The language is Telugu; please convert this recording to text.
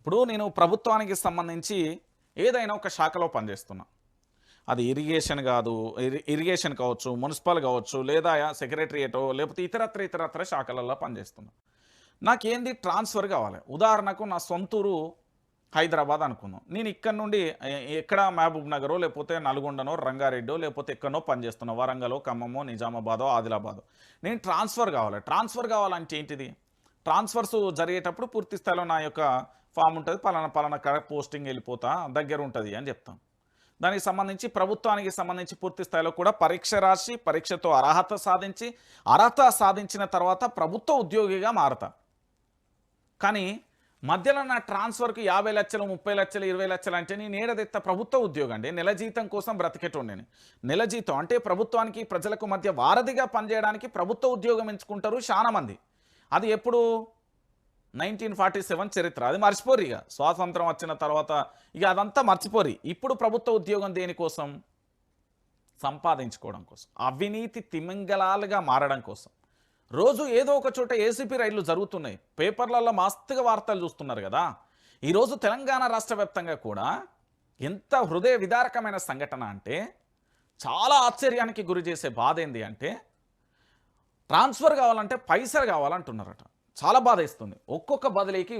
ఇప్పుడు నేను ప్రభుత్వానికి సంబంధించి ఏదైనా ఒక శాఖలో పనిచేస్తున్నా. అది ఇరిగేషన్ కాదు ఇరి- ఇరిగేషన్ కావచ్చు మున్సిపల్ కావచ్చు లేదా సెక్రటరియేటో లేకపోతే ఇతరత్ర ఇతరత్ర శాఖలలో పనిచేస్తున్నా. నాకేంది ట్రాన్స్ఫర్ కావాలి. ఉదాహరణకు నా సొంతూరు హైదరాబాద్ అనుకుందాం. నేను ఇక్కడ నుండి ఎక్కడ మహబూబ్ నగరో లేకపోతే నల్గొండనో రంగారెడ్డో లేకపోతే ఎక్కడనో పనిచేస్తున్నా. వరంగలో ఖమ్మమో నిజామాబాదో ఆదిలాబాదో. నేను ట్రాన్స్ఫర్ కావాలి. ట్రాన్స్ఫర్ కావాలంటే ఏంటిది? ట్రాన్స్ఫర్స్ జరిగేటప్పుడు పూర్తి స్థాయిలో నా యొక్క ఫామ్ ఉంటుంది పలానా పలానా కడ పోస్టింగ్ వెళ్ళిపోతా దగ్గర ఉంటుంది అని చెప్తాం. దానికి సంబంధించి ప్రభుత్వానికి సంబంధించి పూర్తి స్థాయిలో కూడా పరీక్ష రాసి పరీక్షతో అర్హత సాధించి అర్హత సాధించిన తర్వాత ప్రభుత్వ ఉద్యోగిగా మారతా. కానీ మధ్యలో నా ట్రాన్స్ఫర్కి యాభై లక్షలు ముప్పై లక్షలు ఇరవై లక్షలు అంటే నేను ఏడదెత్త ప్రభుత్వ ఉద్యోగం అండి. నెల జీతం కోసం బ్రతికేటోండి నెల జీతం అంటే ప్రభుత్వానికి ప్రజలకు మధ్య వారధిగా పనిచేయడానికి ప్రభుత్వ ఉద్యోగం ఎంచుకుంటారు చాలామంది. అది ఎప్పుడు? నైన్టీన్ ఫార్టీ సెవెన్ చరిత్ర. అది మర్చిపోరు ఇక. స్వాతంత్రం వచ్చిన తర్వాత ఇక అదంతా మర్చిపోరు. ఇప్పుడు ప్రభుత్వ ఉద్యోగం దేనికోసం సంపాదించుకోవడం కోసం. అవినీతి తిమింగలాలుగా మారడం కోసం. రోజు ఏదో ఒక చోట ఏసీపీ రైళ్ళు జరుగుతున్నాయి. పేపర్లలో మస్తుగా వార్తలు చూస్తున్నారు కదా. ఈరోజు తెలంగాణ రాష్ట్ర వ్యాప్తంగా కూడా ఎంత హృదయ విదారకమైన సంఘటన అంటే చాలా ఆశ్చర్యానికి గురి చేసే బాధ ఏంది అంటే ట్రాన్స్ఫర్ కావాలంటే పైసలు కావాలంటున్నారట. చాలా బాధ ఇస్తుంది ఒక్కొక్క బదిలీకి